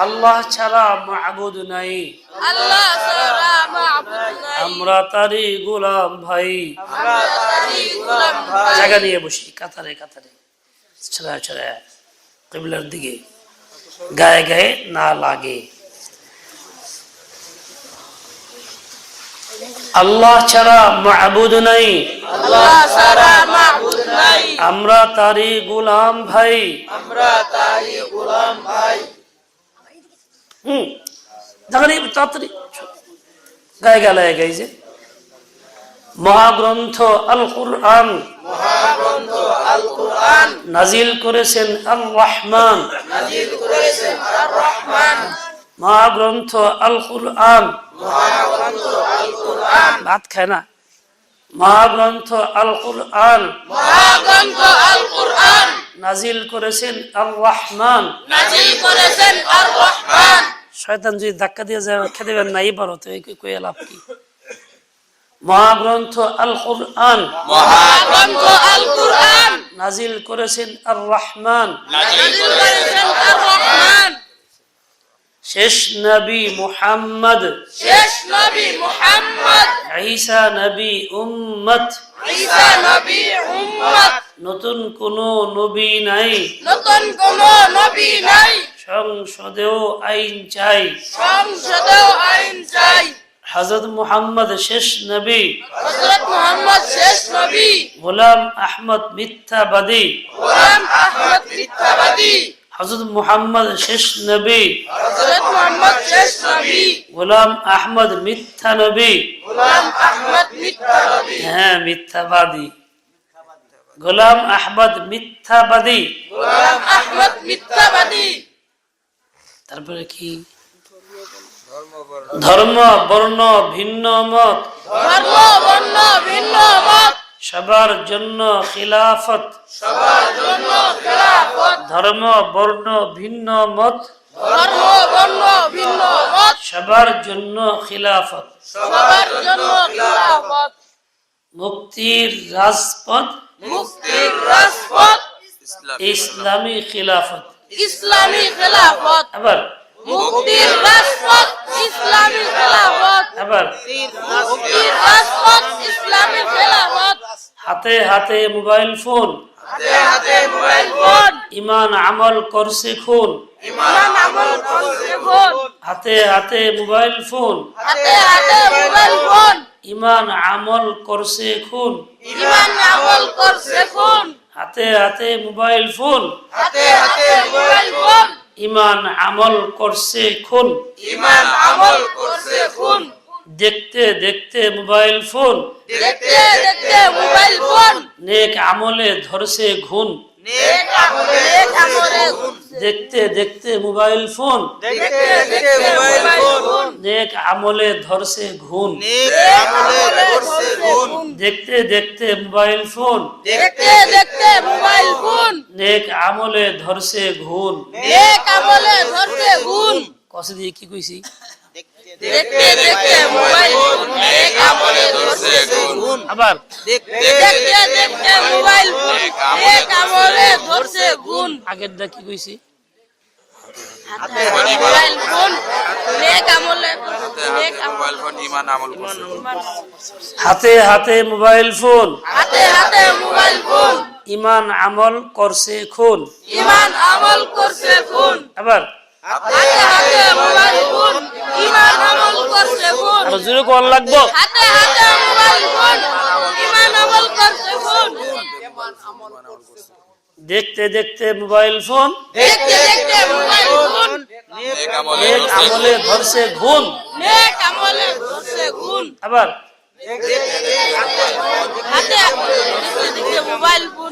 আল্লাহ ছাড়া মাহবুদ নাই। আল্লাহ ছাড়া মাবুদ নাই। আমরা তারি গোলাম ভাই। আমরা তারই গোলাম ভাই। জায়গা নিয়ে বসি কাতারে কাতারে। ছেড়া ছেড়া কেবলার দিকে। গায়ে গায়ে না লাগে। আল্লাহ ছাড়া মাহবুদ নাই। আল্লাহ ছাড়া মাবুদ নাই। আমরা তারি গোলাম ভাই। আমরা তারই গোলাম ভাই। হুম। দেখেন এই তাড়াতাড়ি গায়ে গালায় আল কুরআন মহাগ্রন্থ আল কুরআন নাজিল করেছেন আল রহমান মহাগ্রন্থ আল কুরআন ভাত খায় না। মহাগ্রন্থ আল কুরআন মহাগ্রন্থ আল কুরআন নাজিল করেছেন আল রহমান নাযিল করেছেন আর রহমান শয়তান যদি ধাক্কা দিয়ে যায় খেতে দেবেন নাই পারো তো এই কয়ে লাভ কি? মহাগ্রন্থ আল কুরআন মহাগ্রন্থ আল কুরআন নাজিল করেছেন আর রহমান নাযিল করেছেন আর রহমান শেষ নবী মুহাম্মদ। শেষ নবী মুহাম্মদ। ঈসা নবী উম্মত। ঈসা নবী উম্মত। নতুন কোন নবী নাই। নতুন কোন নবী নাই। সংসদেও আইন চাই। সংসদেও আইন চাই। হজরত মুহাম্মদ শেষ নবী। হযরত মুহাম্মদ শেষ নবী। গোলাম আহমদ মিথ্যাবাদী। গোলাম আহমদ মিথ্যাবাদী। হজরত মুহাম্মদ শেষ নবী। হযরত মুহাম্মদ শেষ নবী। গোলাম আহমদ মিথ্যা নবী গোলাম আহমদ মিথ্যাবাদী। হ্যাঁ মিথ্যাবাদী। গোলাম আহমদ মিথ্যাবাদী। গোলাম আহমদ মিথ্যাবাদী। তারপরে কি? ধর্ম বর্ণ ভিন্ন মত। ধর্ম বর্ণ ভিন্ন মত। সবার জন্য খিলাফত। সবার জন্য খেলাফত। ধর্ম বর্ণ ভিন্ন মত। ধর্ম বর্ণ ভিন্ন মত। সবার জন্য খিলাফত। সবার জন্য খেলাফত। মুক্তির রাজপথ। মুক্তির রাজপথ। ইসলামী খিলাফত। ইসলামী খেলাফত। আবার মুক্তির রাজপথ ইসলামী খেলাফত। আবার মুক্তির রাজপথ ইসলামী খেলাফত। হাতে হাতে মোবাইল ফোন। হাতে হাতে মোবাইল ফোন। ইমান আমল করছে খুন। ইমান আমল করছে ফোন হাতে হাতে মোবাইল ফোন। হাতে হাতে মোবাইল ফোন। ইমান আমল করছে খুন। ইমান আমল করছে ফোন হাতে হাতে মোবাইল ফোন। হাতে হাতে মোবাইল ফোন। ইমান আমল করছে খুন। ইমান আমল করছে ফোন দেখতে দেখতে মোবাইল ফোন। দেখতে দেখতে মোবাইল ফোন। নেক আমলে ধরছে ঘুন। নেক আমলে দেখতে দেখতে মোবাইল ফোন। দেখতে দেখতে মোবাইল ফোন। নেক আমলে ধরছে ফোন দেখতে দেখতে মোবাইল ফোন। দেখতে দেখতে মোবাইল ফোন। নেক আমলে ধরছে ঘুন নেক আমলে ধরছে গুণ কসে দিয়ে কি কইছি? দেখতে দেখতে মোবাইল ফোন নেক আমলে ধরছে গুণ। আবার দেখতে দেখতে মোবাইল ফোন নেক আমলে ধরছে গুণ। আগেরটা কি কইছি? হাতে মোবাইল ফোন নেক আমলে নেক মোবাইল ফোন ইমান আমল করছে। হাতে হাতে মোবাইল ফোন। হাতে হাতে মোবাইল ফোন। ইমান আমল করছে খুন। ইমান আমল করছে ফোন আবার হাতে হাতে মোবাইল ফোন ইমান আমল করছে ফোন আরও জোরে কল লাগবো? হাতে হাতে মোবাইল ফোন ইমান আমল করছে ফোন। দেখতে দেখতে মোবাইল ফোন। দেখতে দেখতে মোবাইল ফোন। নেক আমলে নেক আমলে ধরছে নেক আমলে ধরছে গুণ। আবার হাতে দেখতে মোবাইল ফোন।